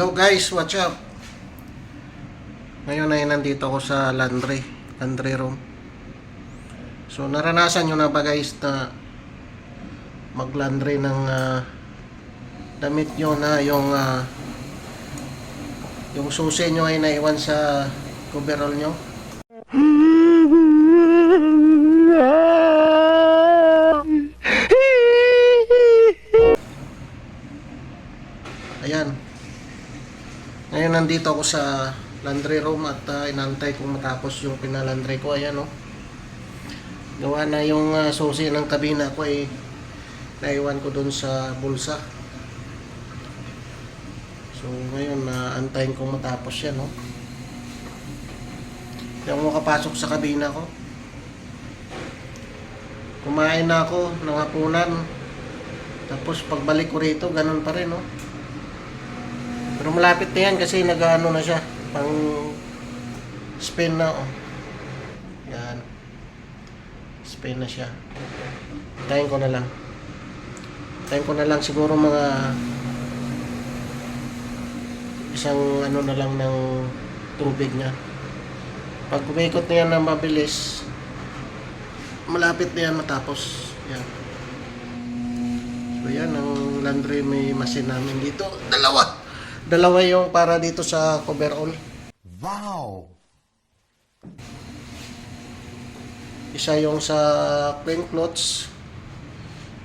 Hello guys, what's up? Ngayon ay nandito ako sa laundry, laundry room. So naranasan nyo na ba guys na mag-laundry ng ah, damit nyo na yung ah, yung susi nyo ay naiwan sa coverall nyo? Ayan. Ngayon nandito ako sa laundry room at uh, inantay kong matapos yung pinalandry ko. Ayan o. Gawa na yung ah, susi ng kabina ko ay naiwan ko dun sa bulsa. So ngayon na antayin kong matapos yan no. Hindi ako makapasok sa kabina ko. Kumain na ako ng hapunan. Tapos pagbalik ko rito, ganun pa rin no. Pero malapit na yan kasi nag-ano na siya. Pang spin na oh. Yan. Spin na siya. Tayin ko na lang. Tayin ko na lang siguro mga isang ano na lang ng tubig niya. Pag kumikot na yan na mabilis, malapit na yan matapos. Yan. So yan, ang laundry may machine namin dito. Dalawa! Dalawa yung para dito sa coverall. Wow! Isa yung sa clean clothes.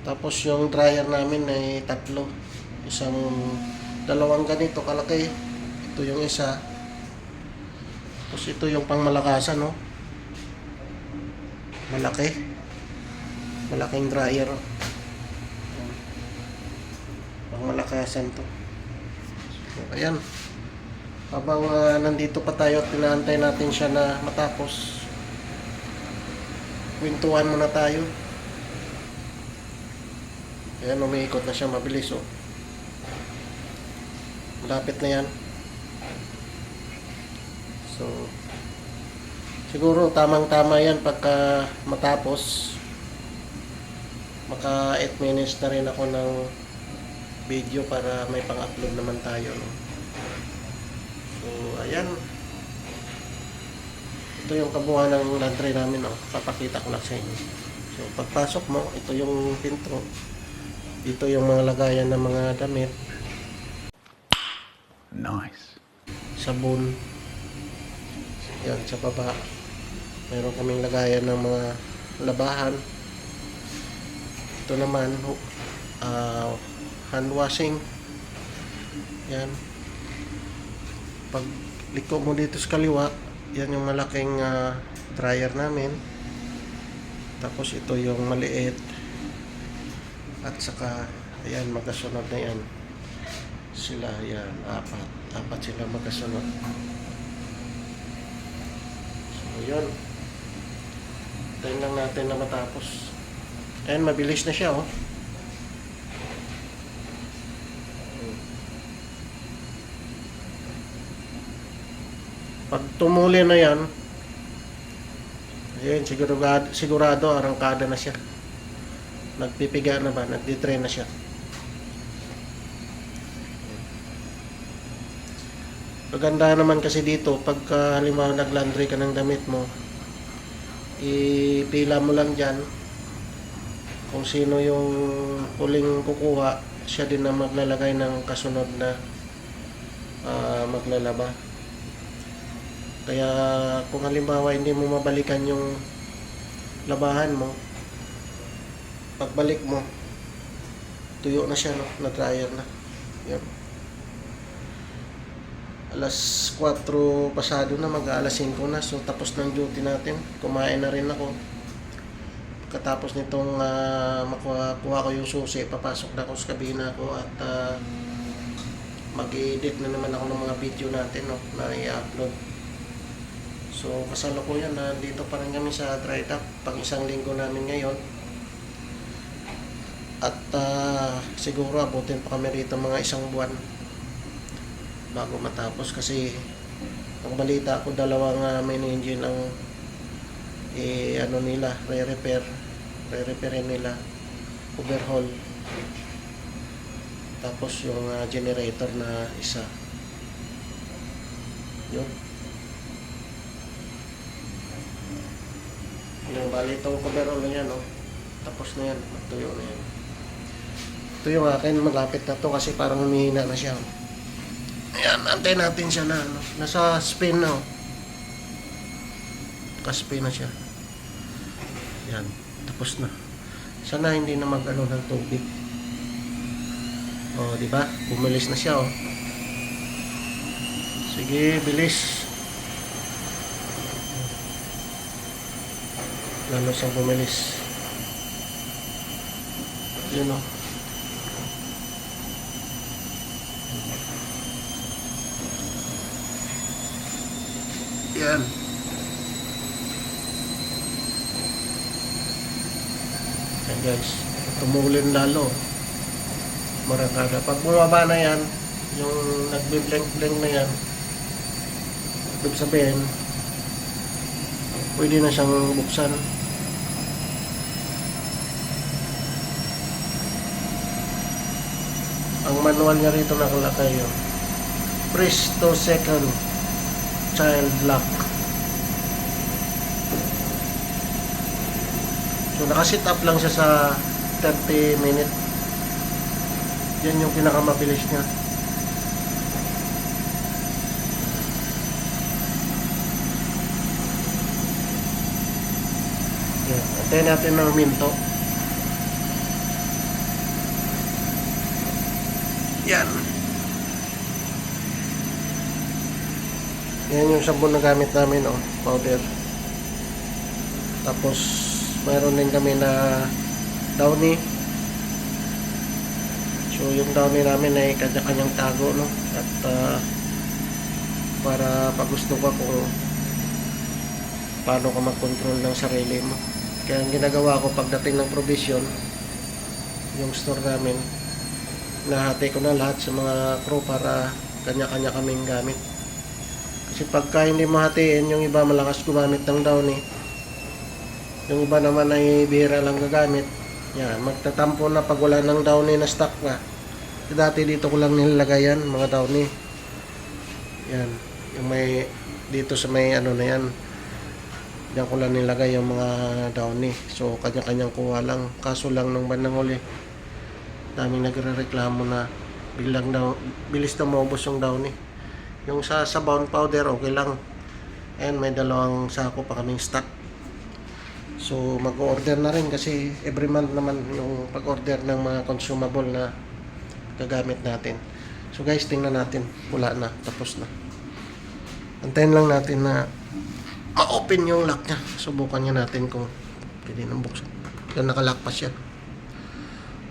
Tapos yung dryer namin ay tatlo. Isang dalawang ganito kalaki. Ito yung isa. Tapos ito yung pangmalakasan, no? Malaki. Malaking dryer. Pangmalakasan to. Ayan. Habang ah, nandito pa tayo at pinaantay natin siya na matapos, Kwentuhan muna tayo. Ayan, umiikot na siya mabilis, oh. Malapit na yan. So, siguro tamang-tama yan pagka matapos. Maka 8 minutes na rin ako ng video para may pang-upload naman tayo, no. So, ayan. Ito yung kabuuan ng laundry namin, oh. Papakita ko lang sa inyo. So, pagpasok mo, ito yung pinto. Dito yung mga lagayan ng mga damit, Nice. sabon. Yan, sa baba. Meron kaming lagayan ng mga labahan. Ito naman, ah, hand washing. Yan. Pag liko mo dito sa kaliwa, yan yung malaking ah, dryer namin. Tapos ito yung maliit. At saka, ayan, magkasunod na yan. Sila, yan, apat. Apat sila magkasunod. So, yun. Tayo lang natin na matapos. Ayan, mabilis na siya, oh. Pag tumuli na yan, ayun, sigurado, sigurado arangkada na siya. Nagpipiga na ba? Nagditrain na siya. Maganda naman kasi dito, pagka halimbawa nag-laundry ka ng damit mo, ipila mo lang dyan kung sino yung huling kukuha, siya din na maglalagay ng kasunod na ah, maglalaba. Kaya kung halimbawa hindi mo mabalikan yung labahan mo, pagbalik mo, tuyo na siya, no? na-dryer na. Yan. Alas 4 pasado na, mag alas 5 na. So tapos ng duty natin. Kumain na rin ako. Pagkatapos nitong uh, makuha kuha ko yung susi, papasok na ako sa kabina ko at ah, mag-edit na naman ako ng mga video natin no, na i-upload. So kasalukuyan na dito pa rin kami sa dry dock pang isang linggo namin ngayon. At ah, siguro abutin pa kami rito mga isang buwan bago matapos kasi ang balita ko dalawang uh, main engine ang eh, ano nila, re-repair re-repairin nila overhaul tapos yung ah, generator na isa Yun. Yung bali itong coverall na yan, oh. Tapos na yan. Magtuyo na yan. Ito yung akin, malapit na to kasi parang humihina na siya. Ayan, antay natin siya na, ano. Nasa spin na, oh. Naka-spin na siya. Yan, tapos na. Sana hindi na mag-ano ng tubig. Oh, di ba? Bumilis na siya, oh. Sige, bilis. Lalo siyang bumilis. Yun, oh. Yan. Yan guys, tumulin lalo. Marakada. Pag bumaba na yan, yung nagbe-blink-blink na yan, ibig sabihin, pwede na siyang buksan. Ang manual niya rito nakalakay yun. Press to second child lock. So nakasit up lang siya sa 30 minute. Yan yung pinakamabilis niya. Antayin natin ng minto. Yan. Yan yung sabon na gamit namin, oh, powder. Tapos, mayroon din kami na downy. So, yung downy namin ay kanya-kanyang tago, no? At, ah, para pag gusto ka kung paano ka mag-control ng sarili mo. Kaya ang ginagawa ko pagdating ng provision, yung store namin, nahati ko na lahat sa mga crew para kanya-kanya kaming gamit. Kasi pagka hindi mo hatiin, yung iba malakas gumamit ng downy. Yung iba naman ay bihira lang gagamit. Yan, magtatampo na pag wala ng downy na stock na. Dati dito ko lang nilalagay yan, mga downy. Yan, yung may, dito sa may ano na yan. Diyan ko lang nilagay yung mga downy. So, kanya-kanyang kuha lang. Kaso lang nung bandang huli, daming nagre-reklamo na bilang daw, bilis na maubos yung downy. Yung sa sabon powder, okay lang. And may dalawang sako pa kaming stock. So, mag-order na rin kasi every month naman yung pag-order ng mga consumable na gagamit natin. So guys, tingnan natin. Wala na. Tapos na. Antayin lang natin na ma-open yung lock niya. Subukan niya natin kung pwede nang buksan. Yan, nakalock pa siya.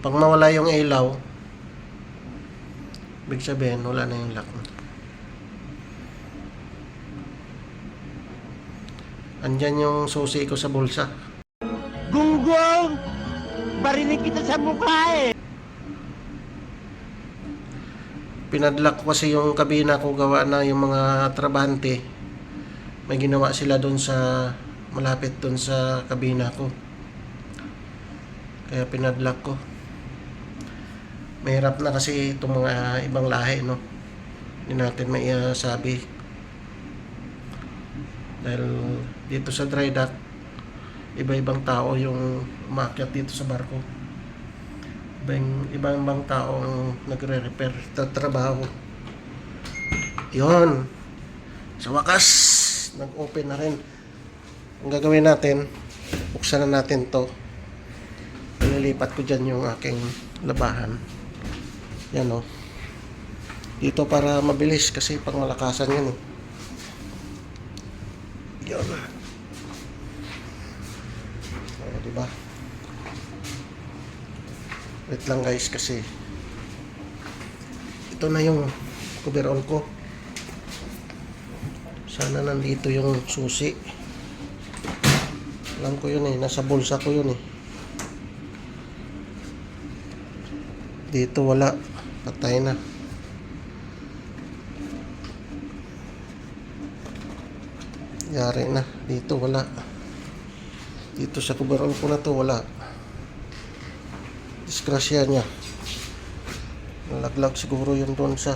Pag mawala yung ilaw, ibig sabihin, wala na yung lock. Andyan yung susi ko sa bulsa. Gunggong! Barinig kita sa mukha eh! Pinadlock ko kasi yung kabina ko gawa na yung mga trabante. May ginawa sila doon sa malapit doon sa kabina ko. Kaya pinadlock ko. Mahirap na kasi itong mga ibang lahi, no? Hindi natin maisabi. Dahil dito sa dry dock, iba-ibang tao yung umakyat dito sa barko. Ibang, ibang ibang tao ang nagre-repair sa trabaho. Yon. Sa wakas, nag-open na rin. Ang gagawin natin, buksan na natin to. Nililipat ko dyan yung aking labahan. Yan o. Dito para mabilis kasi pang malakasan yun eh. Yun. O, diba? Wait lang guys kasi ito na yung coverall ko. Sana nandito yung susi. Alam ko yun eh. Nasa bulsa ko yun eh. Dito wala. Patay na. Yari na. Dito wala. Dito sa coverall ko na to wala. Disgrasya niya. Nalaglag siguro yun doon sa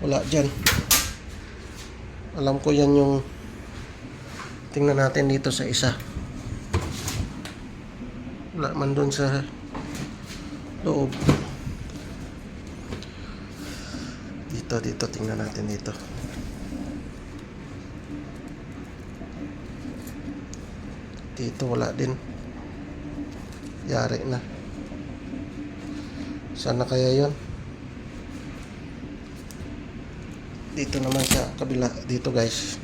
Wala dyan. Alam ko yan yung tingnan natin dito sa isa. Wala man doon sa loob. Dito, dito. Tingnan natin dito. Dito wala din. Yari na. Sana kaya yon? Dito naman sa kabila. Dito guys.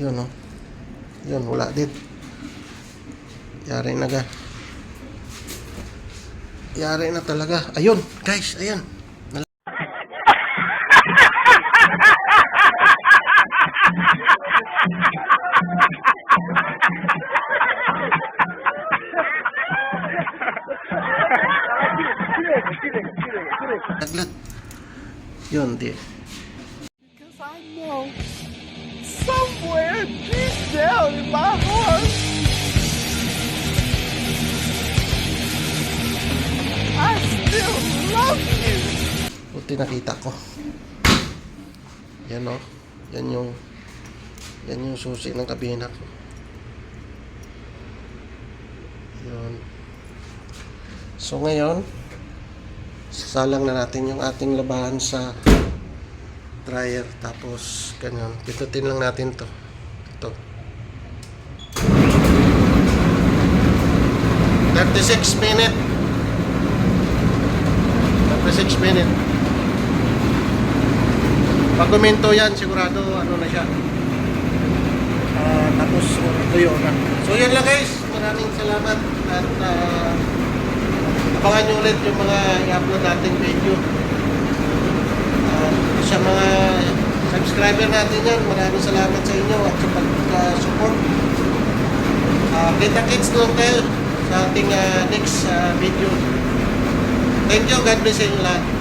Yun oh. Yun, wala din. Yari na ga. Yari na talaga. Ayun, guys, ayun. Yun, di. Because I know somewhere deep down in my heart, I still love you. Buti nakita ko. Yan o. Yan yung yan yung susi ng kabina ko. Yun. So ngayon, sasalang na natin yung ating labahan sa dryer. Tapos, ganyan. Pindutin lang natin to. Ito. 36 minute. 36 minute. Pag guminto yan, sigurado ano na siya. Ah, tapos uh, tuyo na. So yan lang guys. Maraming salamat at uh, abangan nyo ulit yung mga i-upload nating video. Ah, sa mga subscriber natin yan, maraming salamat sa inyo at sa pag-support. Uh, kita-kits doon kayo sa ating ah, next ah, video. Thank you. God bless sa inyo lahat.